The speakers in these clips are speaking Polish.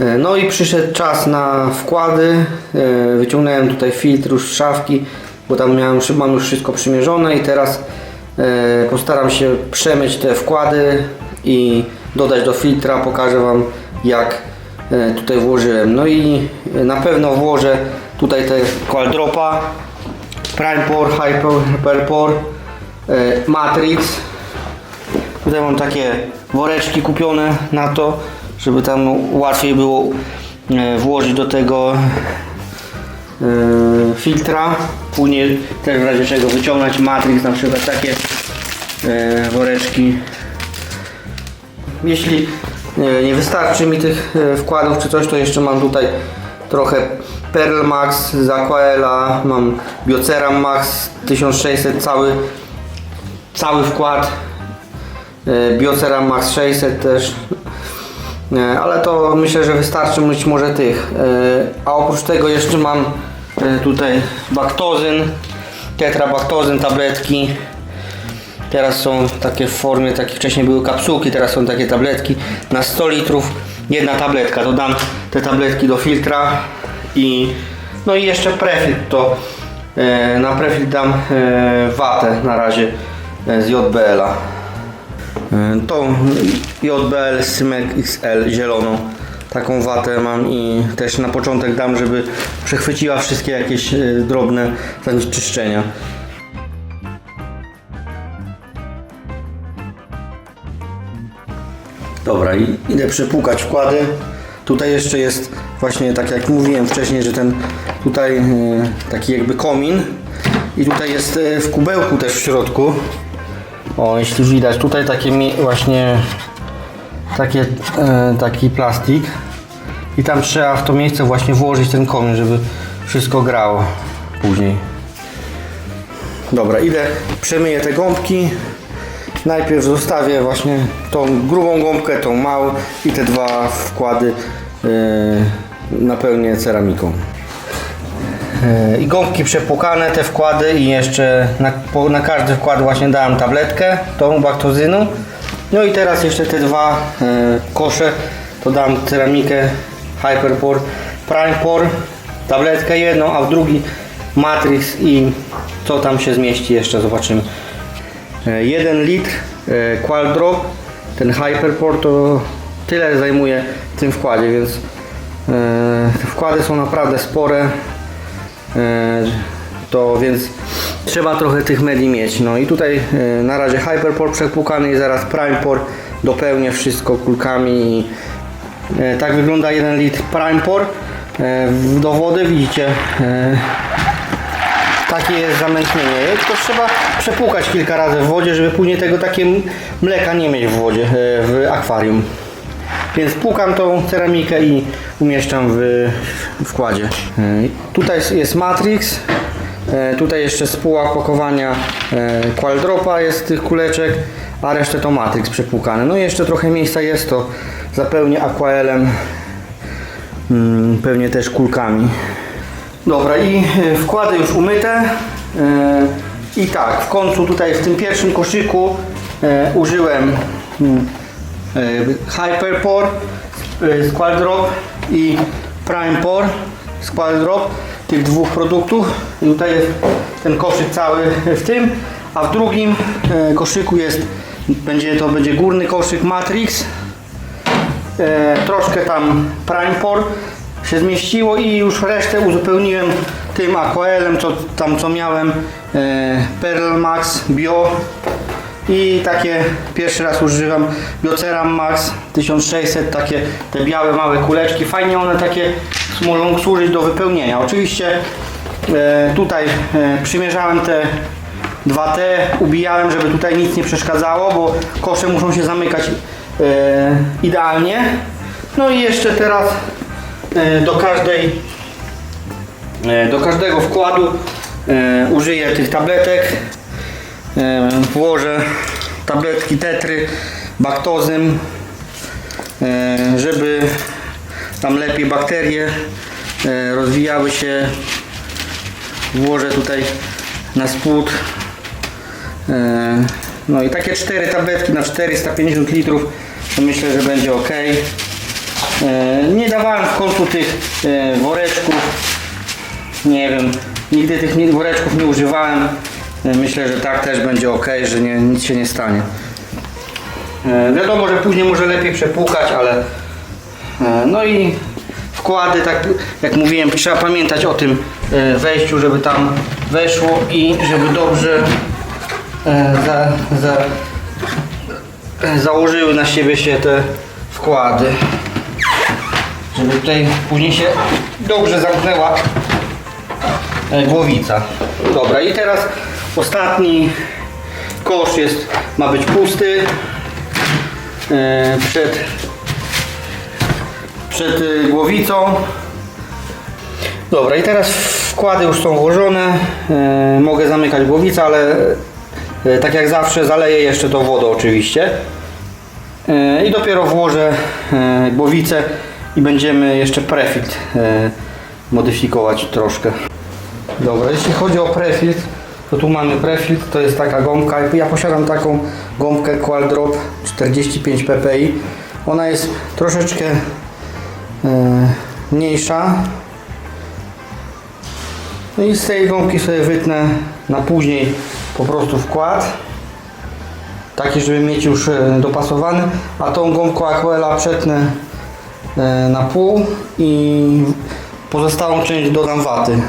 E, No i przyszedł czas na wkłady. E, Wyciągnąłem tutaj filtr już z szafki, bo tam miałem, mam już wszystko przymierzone i teraz e, postaram się przemyć te wkłady i dodać do filtra. Pokażę Wam jak tutaj włożyłem. No i na pewno włożę tutaj te Qualdropa, Prime Pour, Hyper, Hyper Pour, e, Matrix. Tutaj mam takie woreczki kupione na to, żeby tam łatwiej było e, włożyć do tego e, filtra. Później też w razie czego wyciągnąć Matrix, na przykład takie e, woreczki. Jeśli nie wystarczy mi tych wkładów czy coś, to jeszcze mam tutaj trochę Pearl Max z Aquaela, mam Bioceram Max 1600 cały, cały wkład Bioceram Max 600 też. E, Ale to myślę, że wystarczy być może tych. E, A oprócz tego jeszcze mam e, tutaj baktozyn, tetrabaktozyn, tabletki. Teraz są takie w formie, takie wcześniej były kapsułki, teraz są takie tabletki na 100 litrów. Jedna tabletka, to dam te tabletki do filtra i no i jeszcze prefit to na prefit dam watę na razie z JBL-a. E, Tą JBL Symek XL zieloną taką watę mam i też na początek dam, żeby przechwyciła wszystkie jakieś e, drobne zanieczyszczenia. Dobra, i idę przepłukać wkłady. Tutaj jeszcze jest właśnie tak jak mówiłem wcześniej, że ten tutaj e, taki jakby komin i tutaj jest w kubełku też w środku. O, jeśli widać, tutaj takie właśnie takie, e, taki plastik i tam trzeba w to miejsce właśnie włożyć ten komin, żeby wszystko grało później. Dobra, idę, przemyję te gąbki. Najpierw zostawię właśnie tą grubą gąbkę, tą małą i te dwa wkłady e, napełnię ceramiką. E, I gąbki przepłukane, te wkłady i jeszcze na, po, na każdy wkład właśnie dałem tabletkę, tą baktozynu. No i teraz jeszcze te dwa e, kosze, to dam ceramikę Hyperpore, Primepore, tabletkę jedną, a w drugi Matrix i co tam się zmieści jeszcze zobaczymy. E, 1 litr e, Qualdrop, ten Hyperport to tyle zajmuje w tym wkładzie, więc e, te wkłady są naprawdę spore. E, To więc trzeba trochę tych medii mieć. No i tutaj e, na razie Hyperport przepłukany i zaraz Primeport dopełnię wszystko kulkami. E, tak wygląda 1 litr Primeport. Do wody widzicie takie jest zamętnienie. To trzeba przepłukać kilka razy w wodzie, żeby później tego takie mleka nie mieć w wodzie, w akwarium. Więc płukam tą ceramikę i umieszczam w wkładzie. E, Tutaj jest Matrix. E, Tutaj jeszcze z pół opakowania e, Qualdropa jest tych kuleczek, a resztę to Matrix przepłukane. No i jeszcze trochę miejsca jest, to zapełnię aquaelem, mm, pewnie też kulkami. Dobra i wkłady już umyte. I tak, w końcu tutaj w tym pierwszym koszyku użyłem e, Hyperpore, e, Squall Drop i Prime Pour, Squall Drop tych dwóch produktów. I tutaj jest ten koszyk cały w tym, a w drugim e, koszyku jest, będzie to będzie górny koszyk Matrix. E, troszkę tam Primepor się zmieściło i już resztę uzupełniłem tym aquaelem, co tam co miałem. Pearl Max Bio i takie pierwszy raz używam Bioceram Max 1600 takie te białe małe kuleczki fajnie one takie mogą służyć do wypełnienia oczywiście e, tutaj e, przymierzałem te 2T ubijałem, żeby tutaj nic nie przeszkadzało, bo kosze muszą się zamykać e, idealnie. No i jeszcze teraz e, do każdej e, do każdego wkładu e, użyję tych tabletek. E, włożę tabletki tetry, baktozym, e, żeby tam lepiej bakterie e, rozwijały się. Włożę tutaj na spód No i takie cztery tabletki na 450 litrów to myślę, że będzie ok. Nie dawałem w końcu tych woreczków. Nie wiem, nigdy tych woreczków nie używałem. Myślę, że tak też będzie ok, że nie, nic się nie stanie. E, Wiadomo, że później może lepiej przepłukać, ale e, no i wkłady, tak jak mówiłem, trzeba pamiętać o tym e, wejściu, żeby tam weszło i żeby dobrze za, za, założyły na siebie się te wkłady. Żeby tutaj później się dobrze zamknęła głowica. Dobra i teraz ostatni kosz jest, ma być pusty e, przed przed y, głowicą. Dobra, i teraz wkłady już są włożone. E, mogę zamykać głowicę, ale e, tak jak zawsze zaleję jeszcze to wodą oczywiście. E, I dopiero włożę e, głowicę i będziemy jeszcze prefit e, modyfikować troszkę. Dobra, jeśli chodzi o prefit, to tu mamy prefit, to jest taka gąbka. Ja posiadam taką gąbkę Qualdrop 45 ppi. Ona jest troszeczkę e, mniejsza. No i z tej gąbki sobie wytnę na później po prostu wkład. Taki, żeby mieć już e, dopasowany. A tą gąbką Aquela przetnę e, na pół i pozostałą część dodam waty.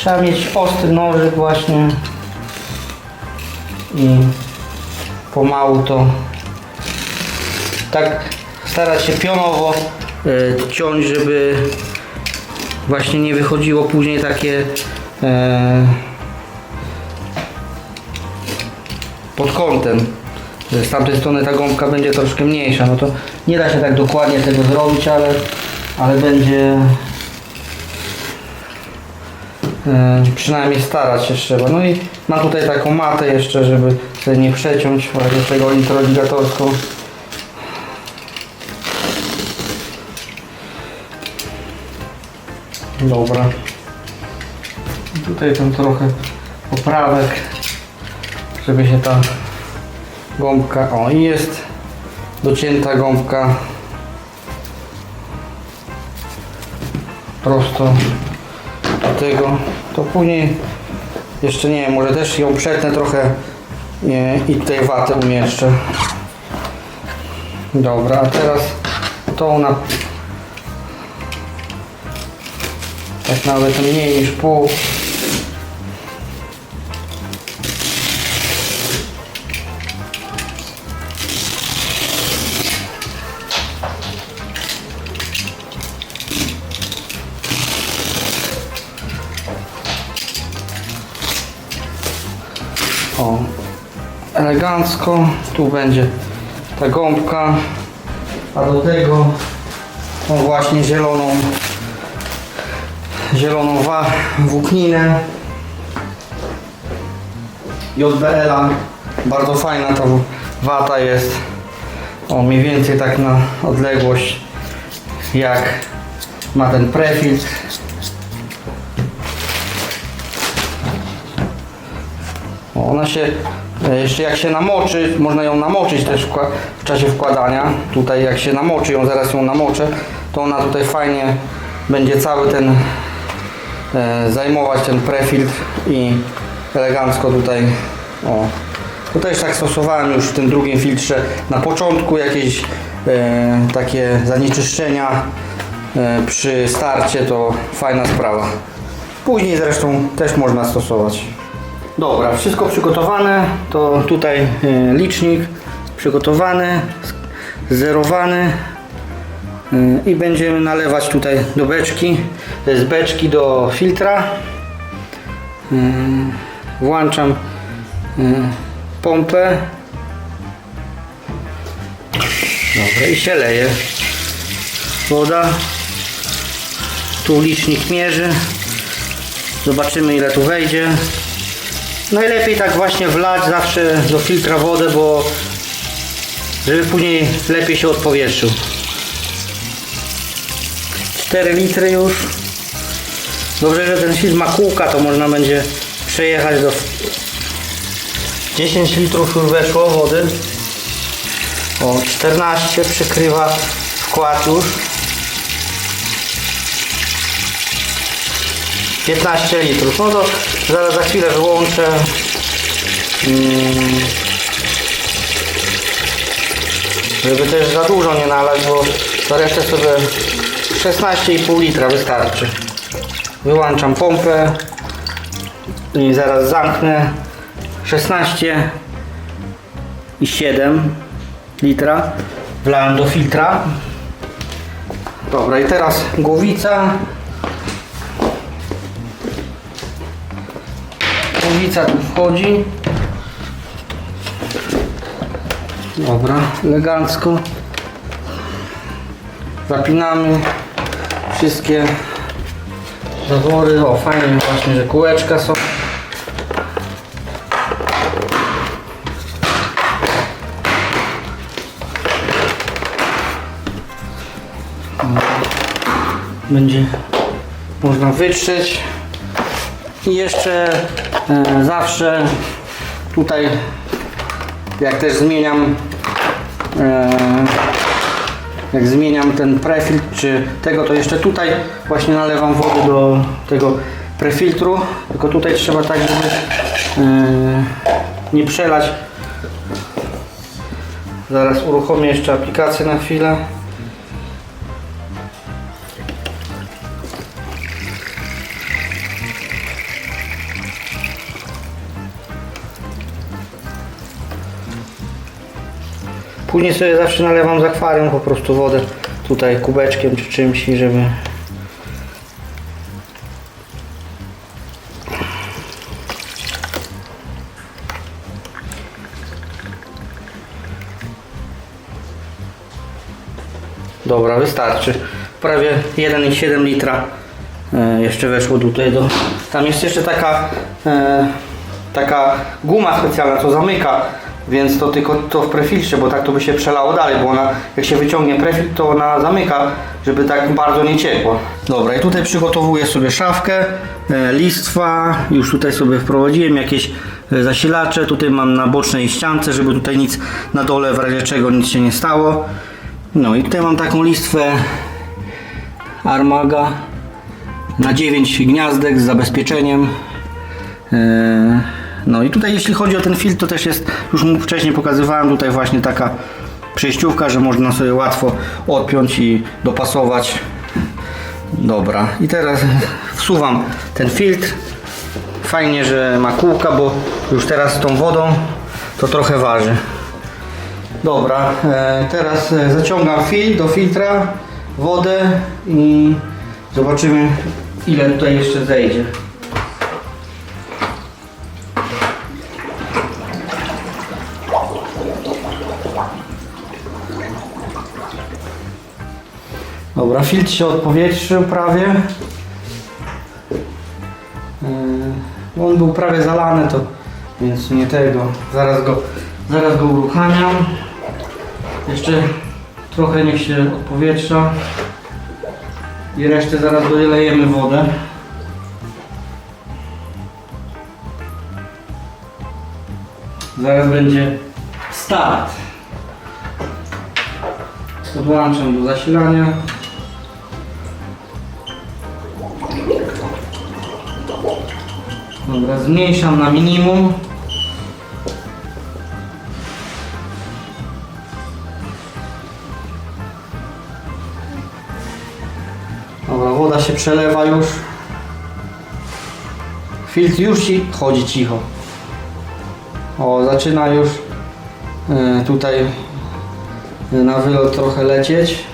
Trzeba mieć ostry nożyk właśnie i pomału to tak starać się pionowo e, ciąć, żeby właśnie nie wychodziło później takie e, pod kątem. Że z tamtej strony ta gąbka będzie troszkę mniejsza, no to nie da się tak dokładnie tego zrobić, ale, ale będzie przynajmniej starać się trzeba. No i mam tutaj taką matę jeszcze, żeby sobie nie przeciąć, w razie czego introligatorską. Dobra. Tutaj tam trochę poprawek, żeby się ta gąbka, o i jest docięta gąbka prosto do tego, to później jeszcze nie wiem, może też ją przetnę trochę i tutaj watę umieszczę. Dobra, a teraz tą na tak nawet mniej niż pół. Elegancko. Tu będzie ta gąbka, a do tego tą właśnie zieloną zieloną włókninę JBL-a. Bardzo fajna ta wata jest. O, mniej więcej tak na odległość jak ma ten prefiltr. Ona się, jeszcze jak się namoczy, można ją namoczyć też w czasie wkładania. Tutaj jak się namoczy ją, zaraz ją namoczę, to ona tutaj fajnie będzie cały ten e, zajmować ten prefiltr i elegancko tutaj o. To też tak stosowałem już w tym drugim filtrze na początku jakieś e, takie zanieczyszczenia e, przy starcie to fajna sprawa. Później zresztą też można stosować. Dobra, wszystko przygotowane. To tutaj e, licznik przygotowany, zerowany e, i będziemy nalewać tutaj do beczki. Z beczki do filtra. E, Włączam e, pompę. Dobra, i się leje woda. Tu licznik mierzy. Zobaczymy ile tu wejdzie. Najlepiej tak właśnie wlać zawsze do filtra wodę, bo żeby później lepiej się odpowietrzył. 4 litry już. Dobrze, że ten filtr ma kółka, to można będzie przejechać do... 10 litrów już weszło wody. O, 14 przykrywa wkład już. 15 litrów. No to zaraz za chwilę wyłączę. Mm. Żeby też za dużo nie nalać, bo za resztę sobie 16,5 litra wystarczy. Wyłączam pompę i zaraz zamknę 16 i 7 litra wlałem do filtra dobra i teraz głowica głowica tu wchodzi. Dobra elegancko. Zapinamy wszystkie zawory. O fajnie właśnie że kółeczka są. Będzie można wytrzeć i jeszcze e, zawsze tutaj jak też zmieniam e, jak zmieniam ten prefiltr czy tego to jeszcze tutaj właśnie nalewam wody do tego prefiltru. Tylko tutaj trzeba tak żeby e, nie przelać. Zaraz uruchomię jeszcze aplikację na chwilę Później sobie zawsze nalewam z akwarium po prostu wodę tutaj kubeczkiem czy czymś żeby Dobra, wystarczy. Prawie 1,7 litra e, jeszcze weszło tutaj do... Tam jest jeszcze taka e, taka guma specjalna, co zamyka, więc to tylko to w prefiltrze, bo tak to by się przelało dalej, bo ona jak się wyciągnie prefiltr, to ona zamyka, żeby tak bardzo nie ciekło. Dobra, i tutaj przygotowuję sobie szafkę, e, listwa, już tutaj sobie wprowadziłem jakieś e, zasilacze, tutaj mam na bocznej ściance, żeby tutaj nic na dole w razie czego nic się nie stało. No i tutaj mam taką listwę Armaga na 9 gniazdek z zabezpieczeniem. E, No i tutaj jeśli chodzi o ten filtr, to też jest, już wcześniej pokazywałem, tutaj właśnie taka przejściówka, że można sobie łatwo odpiąć i dopasować. Dobra, i teraz wsuwam ten filtr. Fajnie, że ma kółka, bo już teraz z tą wodą to trochę waży. Dobra, e, teraz e, zaciągam fil do filtra, wodę i zobaczymy ile tutaj jeszcze zejdzie. Dobra, filtr się odpowietrzył prawie. Yy, On był prawie zalany, to więc nie tego. Zaraz go, zaraz go uruchamiam. Jeszcze trochę niech się odpowietrza. I resztę zaraz dolejemy wodę. Zaraz będzie start. Podłączam do zasilania. Dobra, zmniejszam na minimum. Dobra, woda się przelewa już. Filtr już ci chodzi cicho. O, zaczyna już e, tutaj na wylot trochę lecieć.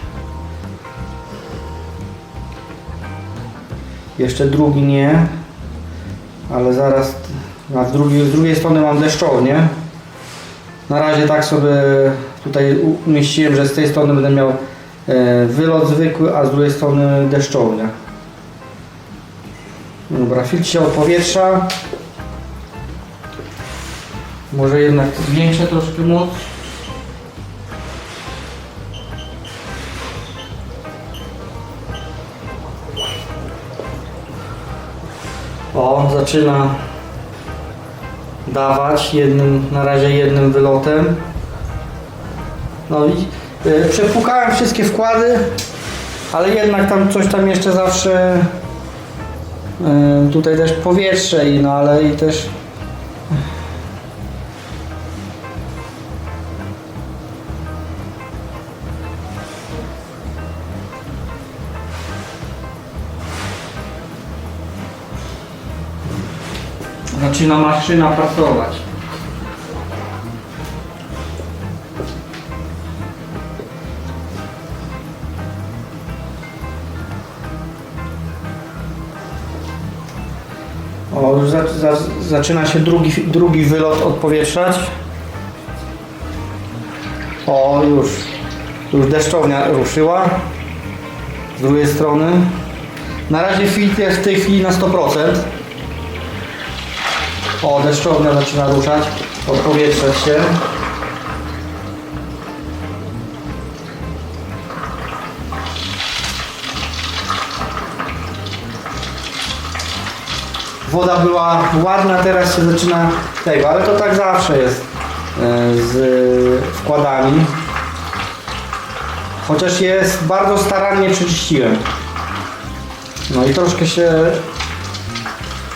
Jeszcze drugi nie, ale zaraz a z, drugiej, z drugiej strony mam deszczownię. Na razie tak sobie tutaj umieściłem, że z tej strony będę miał e, wylot zwykły, a z drugiej strony deszczownia. Dobra, filtr się odpowietrza. Może jednak zwiększę troszkę moc. O, zaczyna dawać jednym, na razie jednym wylotem. No i y, przepukałem wszystkie wkłady, ale jednak tam coś tam jeszcze zawsze y, tutaj też powietrze i no ale i też zaczyna maszyna pracować. O, już za, za, zaczyna się drugi, drugi wylot odpowietrzać. O, już. Już deszczownia ruszyła. Z drugiej strony. Na razie filtr jest w tej chwili na 100%. O, deszczownia zaczyna ruszać. Odpowietrzać się. Woda była ładna, teraz się zaczyna tego, ale to tak zawsze jest e, z wkładami. Chociaż jest bardzo starannie przeczyściłem. No i troszkę się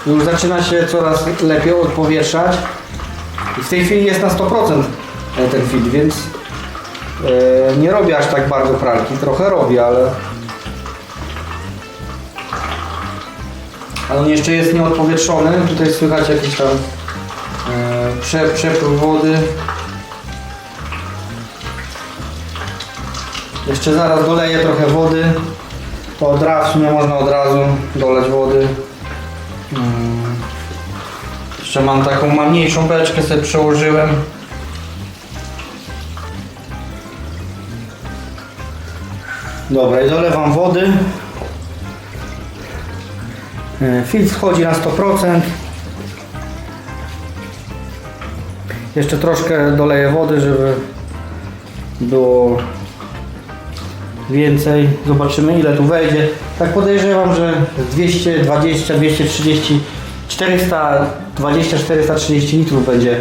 już zaczyna się coraz lepiej odpowietrzać. I w tej chwili jest na 100% ten filtr, więc e, nie robię aż tak bardzo pralki. Trochę robię, ale ale on jeszcze jest nieodpowietrzony. Tutaj słychać jakiś tam e, prze, przepływ wody. Jeszcze zaraz doleję trochę wody. To od razu, nie można od razu doleć wody. Mm. Jeszcze mam taką mam mniejszą beczkę, sobie przełożyłem. Dobra, i dolewam wody. E, Filtr wchodzi na 100%. Jeszcze troszkę doleję wody, żeby było więcej. Zobaczymy ile tu wejdzie. Tak podejrzewam, że 220, 230, 420, 430 litrów będzie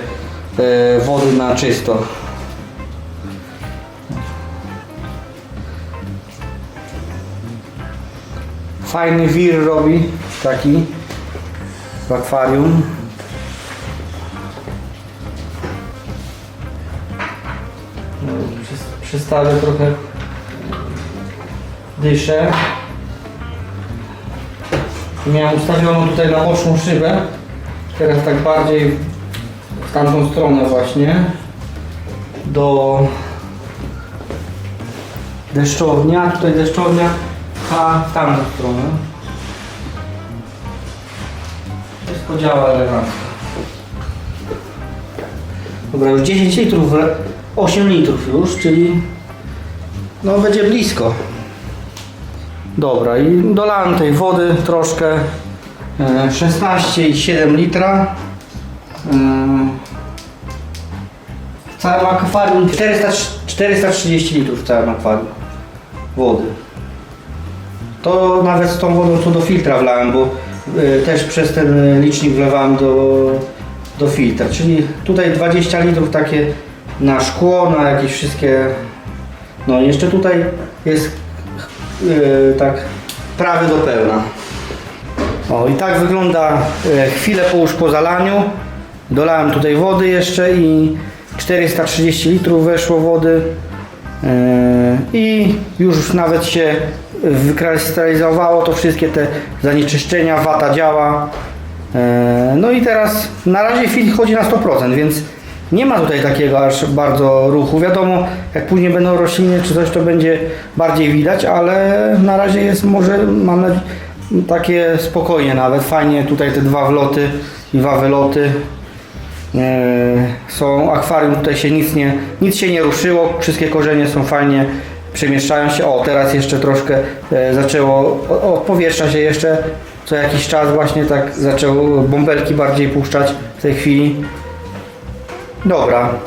e, wody na czysto. Fajny wir robi taki w akwarium. Przy- Przystawię trochę dyszę. Miałem ustawioną tutaj na boczną szybę. Teraz tak bardziej w tamtą stronę właśnie. Do deszczownia. Tutaj deszczownia, a w tamtą stronę. Wszystko działa elegancko. Dobra, już 10 litrów, le- 8 litrów już, czyli no będzie blisko. Dobra, i dolałem tej wody troszkę. e, 16,7 litra. E, W całym akwarium 400, 430 litrów w całym akwarium wody. To nawet z tą wodą co do filtra wlałem, bo e, też przez ten e, licznik wlewałem do, do filtra. Czyli tutaj 20 litrów takie na szkło, na jakieś wszystkie. No jeszcze tutaj jest e, tak prawie do pełna. O i tak wygląda e, chwilę po już po zalaniu. Dolałem tutaj wody jeszcze i 430 litrów weszło wody. E, I już nawet się wykrystalizowało to wszystkie te zanieczyszczenia, wata działa. E, No i teraz na razie filtr chodzi na 100%, więc nie ma tutaj takiego aż bardzo ruchu. Wiadomo, jak później będą rośliny czy coś, to będzie bardziej widać, ale na razie jest może, mam takie spokojnie nawet. Fajnie tutaj te dwa wloty i dwa wyloty. E, są akwarium, tutaj się nic nie, nic się nie ruszyło, wszystkie korzenie są fajnie, przemieszczają się. O, teraz jeszcze troszkę e, zaczęło, odpowietrza się jeszcze co jakiś czas właśnie tak zaczęło bąbelki bardziej puszczać w tej chwili. Dobra,